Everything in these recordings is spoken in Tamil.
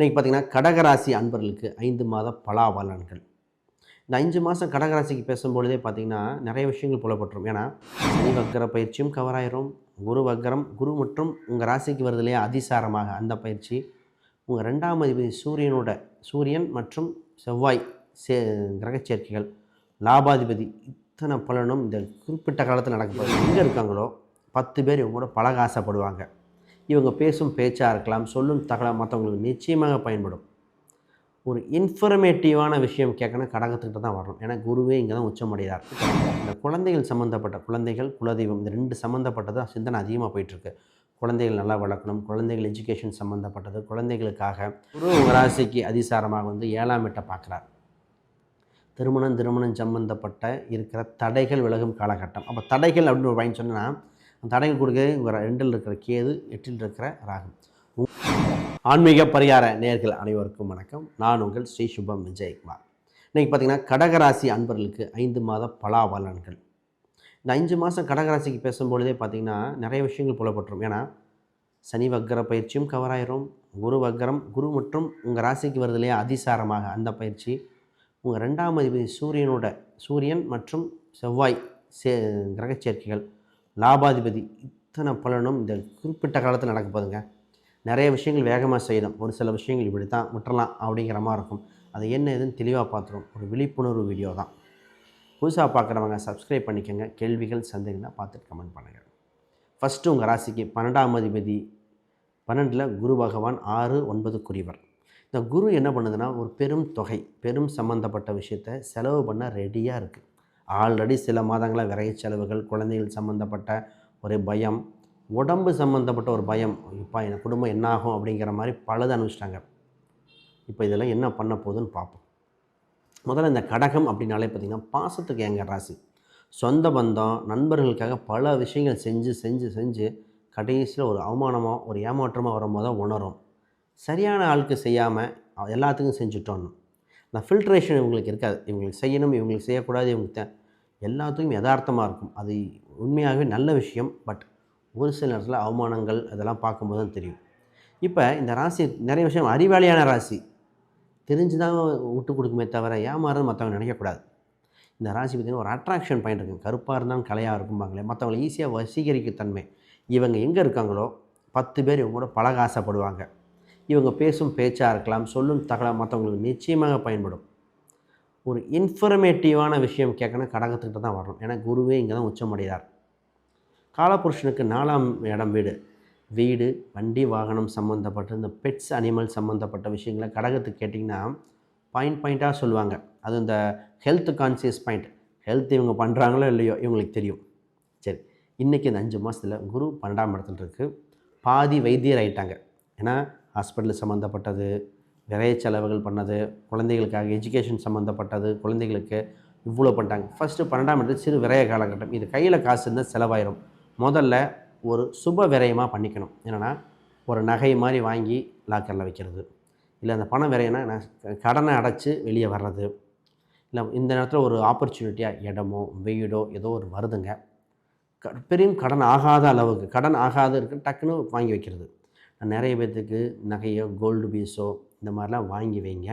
இன்றைக்கி பார்த்தீங்கன்னா கடகராசி அன்பர்களுக்கு ஐந்து மாத பலாபலன்கள். இந்த அஞ்சு மாதம் கடகராசிக்கு பேசும்பொழுதே பார்த்தீங்கன்னா நிறைய விஷயங்கள் புலப்பட்டுரும். ஏன்னா சனி வக்கர பயிற்சியும் கவர் ஆயிரும். குரு வக்கரம் குரு மற்றும் உங்கள் ராசிக்கு வருது இல்லையா அதிசாரமாக அந்த பயிற்சி. உங்கள் ரெண்டாம் அதிபதி சூரியனோட சூரியன் மற்றும் செவ்வாய் சே கிரகச்சேர்க்கைகள் லாபாதிபதி இத்தனை பலனும் இந்த குறிப்பிட்ட காலத்தில் நடக்கும் எங்கே இருக்காங்களோ பத்து பேர் இவங்களோட பழக ஆசைப்படுவாங்க. இவங்க பேசும் பேச்சாக இருக்கலாம் சொல்லும் தகவல் மற்றவங்களுக்கு நிச்சயமாக பயன்படும். ஒரு இன்ஃபர்மேட்டிவான விஷயம் கேட்கணும் கடகத்துக்கிட்ட தான் வரணும். ஏன்னா குருவே இங்கே தான் உச்சமடைகிறார். இந்த குழந்தைகள் சம்மந்தப்பட்ட குழந்தைகள் குலதெய்வம் இந்த ரெண்டு சம்மந்தப்பட்டது சிந்தனை அதிகமாக போயிட்டுருக்கு. குழந்தைகள் நல்லா வளர்க்கணும் குழந்தைகள் எஜுகேஷன் சம்மந்தப்பட்டது குழந்தைகளுக்காக குரு ராசிக்கு அதிசாரமாக வந்து ஏழாம் எட்டை பார்க்குறார். திருமணம் திருமணம் சம்மந்தப்பட்ட இருக்கிற தடைகள் விலகும் காலகட்டம். அப்போ தடைகள் அப்படின்னு ஒரு பயன் சொன்னால் தடைகள் கொடுக்க உங்கள் ரெண்டில் இருக்கிற கேது எட்டில் இருக்கிற ராகம் ஆன்மீக பரிகார நேர்கள் அனைவருக்கும் வணக்கம். நான் உங்கள் ஸ்ரீ சுபம் விஜயகுமார். இன்றைக்கி பார்த்தீங்கன்னா கடகராசி அன்பர்களுக்கு ஐந்து மாத பலாபலன்கள். இந்த அஞ்சு மாதம் கடகராசிக்கு பேசும்பொழுதே பார்த்தீங்கன்னா நிறைய விஷயங்கள் புலப்பட்டுரும். ஏன்னா சனி வக்கர பயிற்சியும் கவர் ஆயிரும். குரு வக்கரம் குரு மற்றும் உங்கள் ராசிக்கு வருது இல்லையா அதிசாரமாக அந்த பயிற்சி. உங்கள் ரெண்டாம் அதிபதி சூரியனோட சூரியன் மற்றும் செவ்வாய் சே கிரகச்சேர்க்கைகள் லாபாதிபதி இத்தனை பலனும் இந்த குறிப்பிட்ட காலத்தில் நடக்க போதுங்க. நிறைய விஷயங்கள் வேகமாக செய்யணும். ஒரு சில விஷயங்கள் இப்படி தான் விட்டுறலாம் அப்படிங்கிற மாதிரி இருக்கும். அது என்ன ஏதுன்னு தெளிவாக பார்த்துரும். ஒரு விழிப்புணர்வு வீடியோ தான். புதுசாக பார்க்குறவங்க சப்ஸ்கிரைப் பண்ணிக்கோங்க. கேள்விகள் சந்தேகம்னா பார்த்துட்டு கமெண்ட் பண்ணுங்கள் ஃபஸ்ட்டு உங்கள் ராசிக்கு பன்னெண்டாம் அதிபதி. பன்னெண்டில் குரு பகவான் ஆறு ஒன்பதுக்குரியவர் இந்த குரு என்ன பண்ணுதுன்னா ஒரு பெரும் தொகை பெரும் சம்மந்தப்பட்ட விஷயத்தை செலவு பண்ண ரெடியாக இருக்குது ஆல்ரெடி சில மாதங்களாக விரைய செலவுகள் குழந்தைகள் சம்மந்தப்பட்ட ஒரு பயம் உடம்பு சம்மந்தப்பட்ட ஒரு பயம் இப்போ என் குடும்பம் என்ன ஆகும் அப்படிங்கிற மாதிரி பலது அனுப்பிச்சிட்டாங்க இப்போ இதெல்லாம் என்ன பண்ண போகுதுன்னு பார்ப்போம். முதல்ல இந்த கடகம் அப்படின்னாலே பார்த்திங்கன்னா பாசத்துக்கு எங்கள் ராசி? சொந்த பந்தம் நண்பர்களுக்காக பல விஷயங்கள் செஞ்சு செஞ்சு செஞ்சு கடைசியில் ஒரு அவமானமாக ஒரு ஏமாற்றமாக வரும்போது தான் உணரும். சரியான ஆளுக்கு செய்யாமல் எல்லாத்துக்கும் செஞ்சுட்டோன்னு. இந்த ஃபில்ட்ரேஷன் இவங்களுக்கு இருக்காது. இவங்களுக்கு செய்யணும் இவங்களுக்கு செய்யக்கூடாது இவங்களுக்கு தான் எல்லாத்துக்கும் யதார்த்தமாக இருக்கும். அது உண்மையாகவே நல்ல விஷயம். பட் ஒரு சில நேரத்தில் அவமானங்கள் அதெல்லாம் பார்க்கும்போது தான் தெரியும். இப்போ இந்த ராசி நிறைய விஷயம் அறிவாளியான ராசி. தெரிஞ்சு தான் விட்டு கொடுக்குமே தவிர ஏமாறுறது மற்றவங்க நினைக்கக்கூடாது. இந்த ராசி பார்த்திங்கன்னா ஒரு அட்ராக்ஷன் பாயிண்ட் இருக்குது கருப்பாக இருந்தாலும் கலையாக இருக்கும்பாங்களே. மற்றவங்களை ஈஸியாக வசீகரிக்கும் தன்மை. இவங்க எங்கே இருக்காங்களோ பத்து பேர் இவங்க கூட பழக ஆசைப்படுவாங்க. இவங்க பேசும் பேச்சாக இருக்கலாம். சொல்லும் தகவல் மற்றவங்களுக்கு நிச்சயமாக பயன்படும். ஒரு இன்ஃபர்மேட்டிவான விஷயம் கேட்கணும் கடகத்துக்கிட்ட தான் வரணும். ஏன்னா குருவே இங்கே தான் உச்சமடைகிறார். காலபுருஷனுக்கு நாலாம் இடம் வீடு. வீடு வண்டி வாகனம் சம்மந்தப்பட்ட இந்த பெட்ஸ் அனிமல் சம்மந்தப்பட்ட விஷயங்களை கடகத்துக்கு கேட்டிங்கன்னா பாயிண்ட் பாயிண்ட்டாக சொல்லுவாங்க. அது இந்த ஹெல்த் கான்சியஸ் பாயிண்ட் ஹெல்த் இவங்க பண்ணுறாங்களோ இல்லையோ இவங்களுக்கு தெரியும். சரி இன்றைக்கி இந்த அஞ்சு மாதத்தில் குரு பன்னெண்டாம் இடத்துல இருக்குது பாதி வைத்தியர் ஆயிட்டாங்க. ஏன்னா ஹாஸ்பிட்டல் சம்மந்தப்பட்டது விரைய செலவுகள் பண்ணது குழந்தைகளுக்காக எஜுகேஷன் சம்மந்தப்பட்டது குழந்தைகளுக்கு இவ்வளோ பண்ணிட்டாங்க. ஃபஸ்ட்டு பன்னெண்டாம் இடத்துல சிறு விரைய காலகட்டம். இது கையில் காசு இருந்தால் செலவாயிரும். முதல்ல ஒரு சுப விரயமாக பண்ணிக்கணும். என்னென்னா ஒரு நகை மாதிரி வாங்கி லாக்கரில் வைக்கிறது. இல்லை அந்த பணம் விரையினா நான் கடனை அடைச்சி வெளியே வர்றது. இல்லை இந்த நேரத்தில் ஒரு ஆப்பர்ச்சுனிட்டியாக இடமோ வீடோ ஏதோ ஒரு வருதுங்க. க பெரும் கடன் ஆகாத அளவுக்கு கடன் ஆகாத இருக்கு டக்குன்னு வாங்கி வைக்கிறது. நிறைய பேர்த்துக்கு நகையோ கோல்டு பீஸோ இந்த மாதிரிலாம் வாங்கி வைங்க.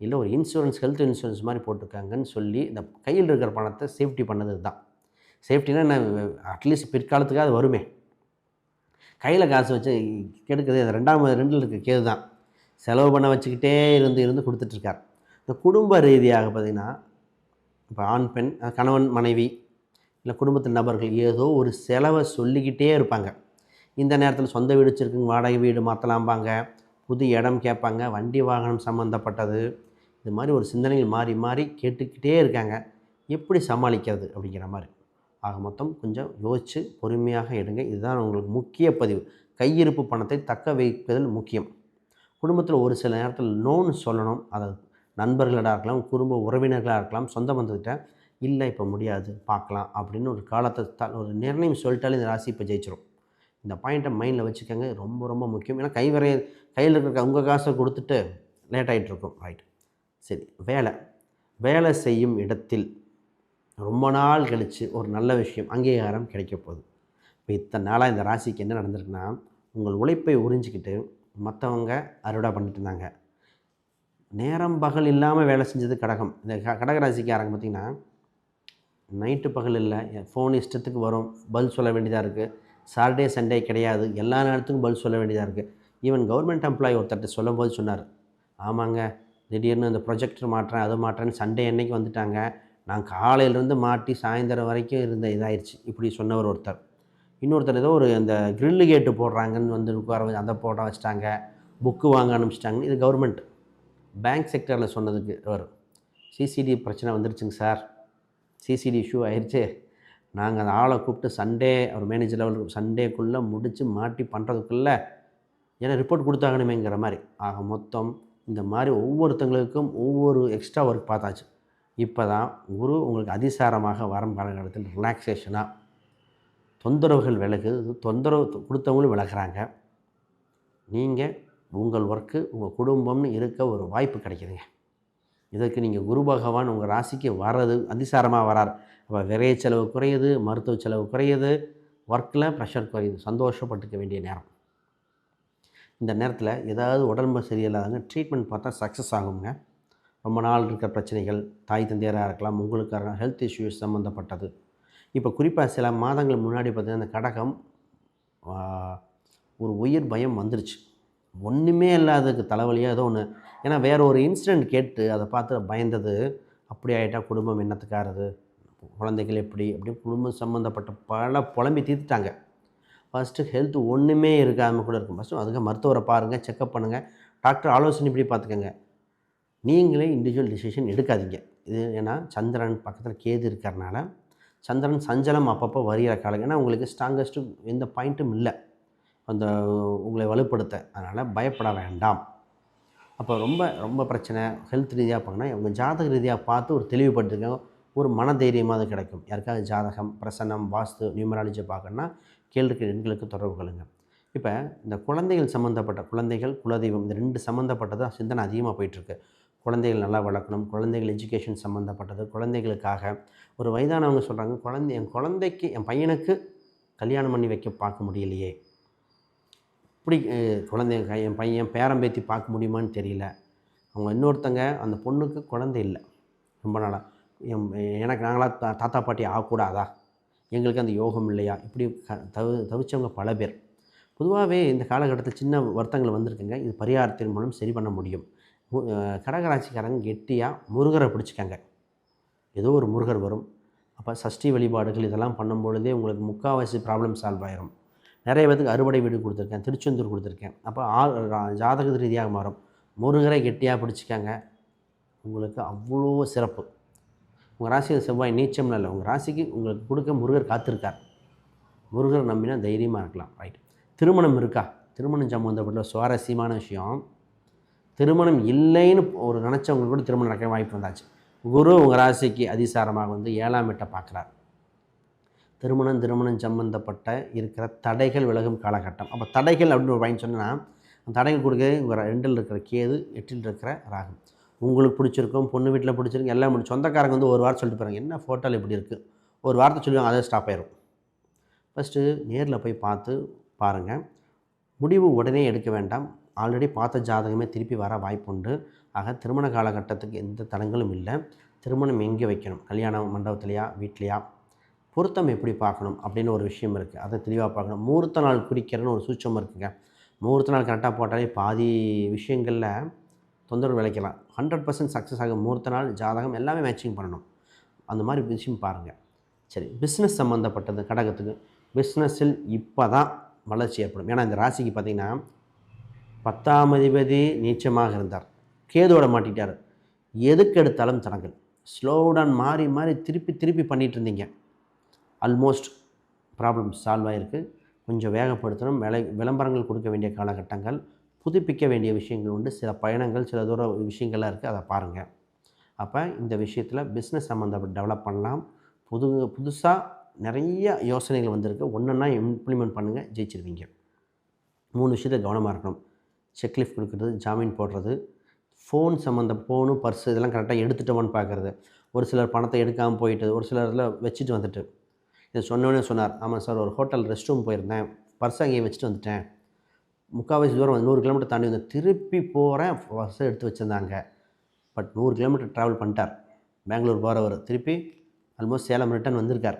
இல்லை ஒரு இன்சூரன்ஸ் ஹெல்த் இன்சூரன்ஸ் மாதிரி போட்டிருக்காங்கன்னு சொல்லி இந்த கையில் இருக்கிற பணத்தை சேஃப்டி பண்ணது தான் சேஃப்டினா என்ன அட்லீஸ்ட் பிற்காலத்துக்காக அது வருமே. கையில் காசு வச்சு கெடுக்கிறது அது ரெண்டாம் ரெண்டில் இருக்க கேது தான் செலவு பண்ண வச்சுக்கிட்டே இருந்து இருந்து கொடுத்துட்ருக்கார். இந்த குடும்ப ரீதியாக பார்த்திங்கன்னா இப்போ ஆண் பெண் கணவன் மனைவி இல்லை குடும்பத்தின் நபர்கள் ஏதோ ஒரு செலவை சொல்லிக்கிட்டே இருப்பாங்க. இந்த நேரத்தில் சொந்த வீடு வச்சுருக்குங்க வாடகை வீடு மாற்றலாம்பாங்க புது இடம் கேட்பாங்க வண்டி வாகனம் சம்மந்தப்பட்டது இது மாதிரி ஒரு சிந்தனைகள் மாறி மாறி கேட்டுக்கிட்டே இருக்காங்க. எப்படி சமாளிக்கிறது அப்படிங்கிற மாதிரி. ஆக மொத்தம் கொஞ்சம் யோசித்து பொறுமையாக எடுங்க. இதுதான் உங்களுக்கு முக்கிய பதிவு. கையிருப்பு பணத்தை தக்க வைப்பதில் முக்கியம். குடும்பத்தில் ஒரு சில நேரத்தில் நோன்னு சொல்லணும். அதை நண்பர்களாக இருக்கலாம் குடும்ப உறவினர்களாக இருக்கலாம் சொந்த பந்தத்திட்ட இல்லை இப்போ முடியாது பார்க்கலாம் அப்படின்னு ஒரு காலத்தை த ஒரு நிர்ணயம் சொல்லிட்டாலே இந்த ராசி இப்போ ஜெயிச்சிடும் இந்த பாயிண்ட்டை மைண்டில் வச்சுக்கோங்க. ரொம்ப ரொம்ப முக்கியம். ஏன்னா கை வரைய கையில் இருக்கிற உங்கள் காசை கொடுத்துட்டு லேட் ஆகிட்டுருக்கும் ரைட் சரி. வேலை. வேலை செய்யும் இடத்தில் ரொம்ப நாள் கழித்து ஒரு நல்ல விஷயம் அங்கீகாரம் கிடைக்க போகுது. இப்போ இத்தனை நாளாக இந்த ராசிக்கு என்ன நடந்திருக்குன்னா உங்கள் உழைப்பை உறிஞ்சிக்கிட்டு மற்றவங்க அறுவடை பண்ணிட்டு இருந்தாங்க. நேரம் பகல் இல்லாமல் வேலை செஞ்சது கடகம். இந்த க கடகராசிக்காரங்க பார்த்திங்கன்னா நைட்டு பகல் இல்லை ஃபோன் இஷ்டத்துக்கு வரும். பதில் சொல்ல வேண்டியதாக இருக்குது சாட்டர்டே சண்டே கிடையாது. எல்லா நேரத்துக்கும் பதில் சொல்ல வேண்டியதாக இருக்குது ஈவன் கவர்மெண்ட் எம்ப்ளாயி ஒருத்தர்கிட்ட சொல்லும்போது சொன்னார். ஆமாங்க திடீர்னு இந்த ப்ரொஜெக்டர் மாட்டுறேன் அது மாட்டுறேன்னு சண்டே அன்னைக்கு வந்துட்டாங்க. நான் காலையிலேருந்து மாட்டி சாயந்தரம் வரைக்கும் இருந்த இதாகிடுச்சு இப்படி சொன்னவர் ஒருத்தர். இன்னொருத்தர் ஏதோ ஒரு இந்த கிரில்லு கேட்டு போடுறாங்கன்னு வந்து உட்கார அதை போட வச்சிட்டாங்க. புக்கு வாங்க அனுப்பிச்சிட்டாங்கன்னு இது கவர்மெண்ட் பேங்க் செக்டரில் சொன்னதுக்கு அவர் சிசிடி பிரச்சனை வந்துருச்சுங்க சார். சிசிடி இஷ்யூ ஆயிடுச்சு நாங்கள் அந்த ஆளை கூப்பிட்டு சண்டே அவர் மேனேஜர் லெவலுக்கு சண்டேக்குள்ளே முடித்து மாட்டி பண்ணுறதுக்குள்ளே ஏன்னா ரிப்போர்ட் கொடுத்தாகணுமேங்கிற மாதிரி. ஆக மொத்தம் இந்த மாதிரி ஒவ்வொருத்தங்களுக்கும் ஒவ்வொரு எக்ஸ்ட்ரா ஒர்க் பார்த்தாச்சு. இப்போ தான் குரு உங்களுக்கு அதிசாரமாக வரும் காலகட்டத்தில் ரிலாக்ஸேஷனாக தொந்தரவுகள் விலகுது. தொந்தரவு கொடுத்தவங்களும் விலகுறாங்க. நீங்கள் உங்கள் ஒர்க்கு உங்கள் குடும்பம்னு இருக்க ஒரு வாய்ப்பு கிடைக்கிதுங்க. இதற்கு நீங்கள் குரு பகவான் உங்கள் ராசிக்கு வர்றது அதிசாரமாக வரார். அப்போ விரைய செலவு குறையுது மருத்துவ செலவு குறையுது ஒர்க்கில் ப்ரெஷர் குறையுது சந்தோஷப்பட்டுக்க வேண்டிய நேரம். இந்த நேரத்தில் ஏதாவது உடம்பு சரியில்லாதவங்க ட்ரீட்மெண்ட் பார்த்தா சக்ஸஸ் ஆகுங்க. ரொம்ப நாள் இருக்கிற பிரச்சனைகள் தாய் தந்தையராக இருக்கலாம் உங்களுக்கான ஹெல்த் இஷ்யூஸ் சம்மந்தப்பட்டது இப்போ குறிப்பாக சில மாதங்கள் முன்னாடி பார்த்தீங்கன்னா இந்த கடகம் ஒரு உயிர் பயம் வந்துருச்சு. ஒன்றுமே இல்லாததுக்கு தலைவலியாக ஏதோ ஒன்று ஏன்னா வேற ஒரு இன்சிடெண்ட் கேட்டு அதை பார்த்து பயந்தது அப்படி ஆகிட்டா குடும்பம் என்னத்துக்காரது குழந்தைகள் எப்படி? அப்படி குடும்பம் சம்மந்தப்பட்ட பல புலம்பி தீர்த்துட்டாங்க. ஃபஸ்ட்டு ஹெல்த் ஒன்றுமே இருக்காமல் கூட இருக்கும். ஃபஸ்ட்டு அதுக்கு மருத்துவரை பாருங்கள் செக்கப் பண்ணுங்கள் டாக்டர் ஆலோசனை இப்படி பார்த்துக்கோங்க. நீங்களே இண்டிவிஜுவல் டிசிஷன் எடுக்காதீங்க. இது ஏன்னா சந்திரன் பக்கத்தில் கேது இருக்கிறனால சந்திரன் சஞ்சலம் அப்பப்போ வருகிற காலம். ஏன்னா உங்களுக்கு ஸ்ட்ராங்கஸ்ட்டு எந்த பாயிண்ட்டும் இல்லை. அந்த உங்களை வலுப்படுத்த. அதனால் பயப்பட வேண்டாம். அப்போ ரொம்ப ரொம்ப பிரச்சனை. ஹெல்த் ரீதியாக பார்க்கணும்னா உங்கள் ஜாதக ரீதியாக பார்த்து ஒரு தெளிவுபடுத்துங்க ஒரு மனதைரியமாக கிடைக்கும். யாருக்காவது ஜாதகம் பிரசன்னம் வாஸ்து நியூமராலஜி பார்க்கணுன்னா கேள்விக்கு எண்களுக்கு தொடர்பு கொள்ளுங்க. இப்போ இந்த குழந்தைகள் சம்மந்தப்பட்ட குழந்தைகள் குலதெய்வம் இந்த ரெண்டு சம்மந்தப்பட்டது சிந்தனை அதிகமாக போயிட்டுருக்கு. குழந்தைகள் நல்லா வளர்க்கணும். குழந்தைகள் எஜுகேஷன் சம்மந்தப்பட்டது குழந்தைகளுக்காக ஒரு வயதானவங்க சொல்கிறாங்க குழந்தை என் குழந்தைக்கு என் பையனுக்கு கல்யாணம் பண்ணி வைக்க பார்க்க முடியலையே. இப்படி குழந்தைங்க என் பையன் பேரம்பேத்தி பார்க்க முடியுமான்னு தெரியல. அவங்க இன்னொருத்தங்க அந்த பொண்ணுக்கு குழந்தை இல்லை. ரொம்ப நாளாக என் எனக்கு நாங்களாம் தா தாத்தா பாட்டி ஆகக்கூடாதா? எங்களுக்கு அந்த யோகம் இல்லையா? இப்படி க தவி தவிச்சவங்க பல பேர். பொதுவாகவே இந்த காலகட்டத்தில் சின்ன வருத்தங்கள் வந்திருக்குங்க. இது பரிகாரத்தின் மூலம் சரி பண்ண முடியும். கடகராட்சிக்காரங்க கெட்டியாக முருகரை பிடிச்சிக்கங்க. ஏதோ ஒரு முருகர் வரும். அப்போ சஷ்டி வழிபாடுகள் இதெல்லாம் பண்ணும் பொழுதே உங்களுக்கு முக்கால்வாசி ப்ராப்ளம் சால்வ் ஆயிரும். நிறைய பேத்துக்கு அறுவடை வீடு கொடுத்துருக்கேன் திருச்செந்தூர் கொடுத்துருக்கேன். அப்போ ஆ ரா- ஜாதக ரீதியாக மாறும். முருகரை கெட்டியாக பிடிச்சிக்காங்க. உங்களுக்கு அவ்வளோ சிறப்பு. உங்கள் ராசியில் செவ்வாய் நீச்சம்னு இல்லை. உங்கள் ராசிக்கு உங்களுக்கு கொடுக்க முருகர் காத்திருக்கார். முருகர் நம்பினா தைரியமாக இருக்கலாம். ரைட் திருமணம் இருக்கா? திருமணம் சம்மந்தப்பட்ட சுவாரஸ்யமான விஷயம். திருமணம் இல்லைன்னு ஒரு நினச்சவங்களுக்கு கூட திருமணம் நடக்க வாய்ப்பு வந்தாச்சு. குரு உங்கள் ராசிக்கு அதிசாரமாக வந்து ஏழாம் எட்டை பார்க்குறார். திருமணம் திருமணம் சம்பந்தப்பட்ட இருக்கிற தடைகள் விலகும் காலகட்டம். அப்போ தடைகள் அப்படின்னு ஒரு பயன் சொன்னால் அந்த தடைகள் கொடுக்க உங்கள் ரெண்டில் இருக்கிற கேது எட்டில் இருக்கிற ராகம் உங்களுக்கு பிடிச்சிருக்கும் பொண்ணு வீட்டில் பிடிச்சிருக்கும் எல்லாம் முடிச்சு சொந்தக்காரங்க வந்து ஒரு வாரம் சொல்லிட்டு போகிறாங்க என்ன ஃபோட்டோவில் இப்படி இருக்குது ஒரு வார்த்தை சொல்லுவாங்க அதே ஸ்டாப் ஆயிரும். ஃபஸ்ட்டு நேரில் போய் பார்த்து பாருங்கள் முடிவு உடனே எடுக்க வேண்டாம். ஆல்ரெடி பார்த்த ஜாதகமே திருப்பி வர வாய்ப்புண்டு. ஆக திருமண காலகட்டத்துக்கு எந்த தடங்களும் இல்லை. திருமணம் எங்கே வைக்கணும்? கல்யாண மண்டபத்துலையா வீட்லையா? பொருத்தம் எப்படி பார்க்கணும் அப்படின்னு ஒரு விஷயம் இருக்குது அதை தெளிவாக பார்க்கணும். முகூர்த்த நாள் குறிக்கிறன்னு ஒரு சூச்சம் இருக்குங்க. முகூர்த்த நாள் கரெக்டாக போட்டாலே பாதி விஷயங்களில் தொந்தரவு விளைக்கலாம். ஹண்ட்ரட் பர்சன்ட் சக்ஸஸ் ஆகும். முகூர்த்த நாள் ஜாதகம் எல்லாமே மேட்சிங் பண்ணணும். அந்த மாதிரி விஷயம் பாருங்கள் சரி பிஸ்னஸ் சம்மந்தப்பட்டது கடகத்துக்கு. பிஸ்னஸில் இப்போ தான் வளர்ச்சி ஏற்படும். ஏன்னா இந்த ராசிக்கு பார்த்திங்கன்னா பத்தாம் அதிபதி நீச்சமாக இருந்தார். கேதோட மாட்டிட்டார். எதுக்கு எடுத்தாலும் தடங்கள். ஸ்லோ டவுன் மாறி மாறி திருப்பி திருப்பி பண்ணிகிட்டு இருந்தீங்க. ஆல்மோஸ்ட் ப்ராப்ளம் சால்வ் ஆகிருக்கு கொஞ்சம் வேகப்படுத்தணும். விலை விளம்பரங்கள் கொடுக்க வேண்டிய காலகட்டங்கள் புதுப்பிக்க வேண்டிய விஷயங்கள் உண்டு. சில பயணங்கள் சில தூர விஷயங்கள்லாம் இருக்குது அதை பாருங்கள் அப்போ இந்த விஷயத்தில் பிஸ்னஸ் சம்மந்தப்பட்ட டெவலப் பண்ணலாம். புது புதுசாக நிறைய யோசனைகள் வந்திருக்கு. ஒன்றுன்னா இம்ப்ளிமெண்ட் பண்ணுங்கள் ஜெயிச்சிருவீங்க. மூணு விஷயத்தில் கவனமாக இருக்கணும். செக்லிஃப்ட் கொடுக்குறது ஜாமீன் போடுறது ஃபோன் சம்மந்த ஃபோனு பர்ஸ் இதெல்லாம் கரெக்டாக எடுத்துட்டோமான்னு பார்க்குறது ஒரு சிலர் பணத்தை எடுக்காமல் போயிட்டு ஒரு சிலர் இதில் வச்சுட்டு வந்துட்டு இதை சொன்னோன்னே சொன்னார் ஆமாம் சார் ஒரு ஹோட்டல் ரெஸ்ட் ரூம் போயிருந்தேன் பர்ஸ் அங்கேயே வச்சுட்டு வந்துட்டேன். முக்கால்வாசி தூரம் நூறு கிலோமீட்டர் தாண்டி வந்து திருப்பி போகிறேன் பஸ் எடுத்து வச்சுருந்தாங்க. பட் நூறு கிலோமீட்டர் ட்ராவல் பண்ணிட்டார். பெங்களூர் போகிறவர் திருப்பி ஆல்மோஸ்ட் சேலம் ரிட்டர்ன் வந்திருக்கார்.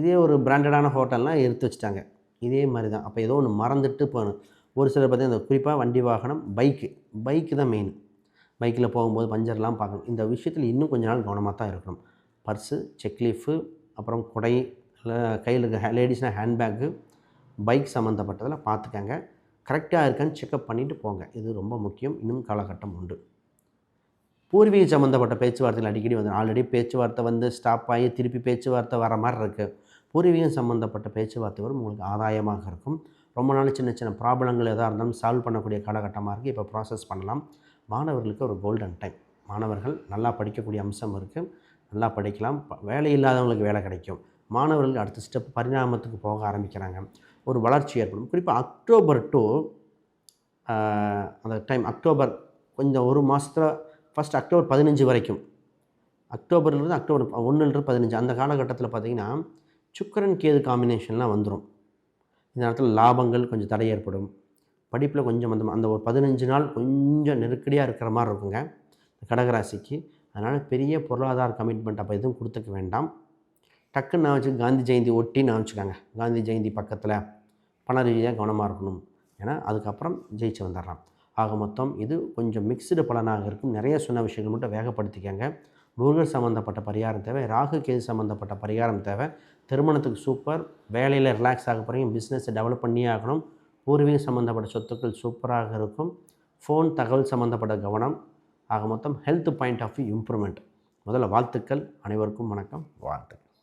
இதே ஒரு பிராண்டடான ஹோட்டல்லாம் எடுத்து வச்சுட்டாங்க. இதே மாதிரி தான். அப்போ ஏதோ ஒன்று மறந்துட்டு போகணும் ஒரு சிலர் பார்த்திங்கன்னா இந்த குறிப்பாக வண்டி வாகனம் பைக்கு பைக்கு தான் மெயின் பைக்கில் போகும்போது பஞ்சர்லாம் பார்க்கணும். இந்த விஷயத்தில் இன்னும் கொஞ்ச நாள் கவனமாக தான் இருக்கணும். பர்ஸு செக்லீஃபு அப்புறம் குடை இல்லை கையில் இருக்க லேடிஸ்னால் ஹேண்ட்பேக்கு பைக் சம்மந்தப்பட்டதில் பார்த்துக்கங்க. கரெக்டாக இருக்கான்னு செக்கப் பண்ணிவிட்டு போங்க. இது ரொம்ப முக்கியம். இன்னும் காலகட்டம் உண்டு. பூர்வீக சம்மந்தப்பட்ட பேச்சுவார்த்தைகள் அடிக்கடி வந்து ஆல்ரெடி பேச்சுவார்த்தை வந்து ஸ்டாப் ஆகி திருப்பி பேச்சுவார்த்தை வர மாதிரி இருக்குது பூர்வீகம் சம்மந்தப்பட்ட பேச்சுவார்த்தை வரும். உங்களுக்கு ஆதாயமாக இருக்கும். ரொம்ப நாள் சின்ன சின்ன ப்ராப்ளங்கள் எதாக இருந்தாலும் சால்வ் பண்ணக்கூடிய காலகட்டமாக இருக்குது இப்போ ப்ராசஸ் பண்ணலாம். மாணவர்களுக்கு ஒரு கோல்டன் டைம் மாணவர்கள் நல்லா படிக்கக்கூடிய அம்சம் இருக்குது நல்லா படிக்கலாம். ப- வேலை இல்லாதவங்களுக்கு வேலை கிடைக்கும். மாணவர்கள் அடுத்த ஸ்டெப் பரிணாமத்துக்கு போக ஆரம்பிக்கிறாங்க. ஒரு வளர்ச்சி ஏற்படும். குறிப்பாக அக்டோபர் டு அந்த டைம் அக்டோபர் கொஞ்சம் ஒரு மாதத்தில் ஃபஸ்ட் அக்டோபர் பதினஞ்சு வரைக்கும். அக்டோபர்லேருந்து அக்டோபர் ஒன்றுலேருந்து பதினஞ்சு. அந்த காலகட்டத்தில் பார்த்தீங்கன்னா சுக்கரன் கேது காம்பினேஷன்லாம் வந்துடும் இந்த நேரத்தில் லாபங்கள் கொஞ்சம் தடை ஏற்படும். படிப்பில் கொஞ்சம் அந்த அந்த ஒரு பதினஞ்சு நாள் கொஞ்சம் நெருக்கடியாக இருக்கிற மாதிரி இருக்குங்க. கடகராசிக்கு. அதனால் பெரிய பொருளாதார கமிட்மெண்ட் அப்போ எதுவும் கொடுத்துக்க வேண்டாம். டக்குன்னு நான் வச்சு காந்தி ஜெயந்தி ஒட்டி நான் வச்சுக்கோங்க காந்தி ஜெயந்தி பக்கத்தில் பண ரீதியாக கவனமாக இருக்கணும். ஏன்னா அதுக்கப்புறம் ஜெயிச்சு வந்துடலாம். ஆக மொத்தம் இது கொஞ்சம் மிக்ஸ்டு பலனாக இருக்கும். நிறைய சொன்ன விஷயங்கள் மட்டும் வேகப்படுத்திக்கங்க. முருகர் சம்மந்தப்பட்ட பரிகாரம் தேவை. ராகு கேது சம்மந்தப்பட்ட பரிகாரம் தேவை. திருமணத்துக்கு சூப்பர் வேலையில் ரிலாக்ஸ் ஆக போகிறீங்க பிஸ்னஸை டெவலப் பண்ணியே ஆகணும். பூர்வீகம் சம்மந்தப்பட்ட சொத்துக்கள் சூப்பராக இருக்கும். ஃபோன் தகவல் சம்மந்தப்பட்ட கவனம். ஆக மொத்தம் health point of view improvement முதல்ல வாழ்த்துக்கள் அனைவருக்கும் வணக்கம் வாழ்த்துக்கள்.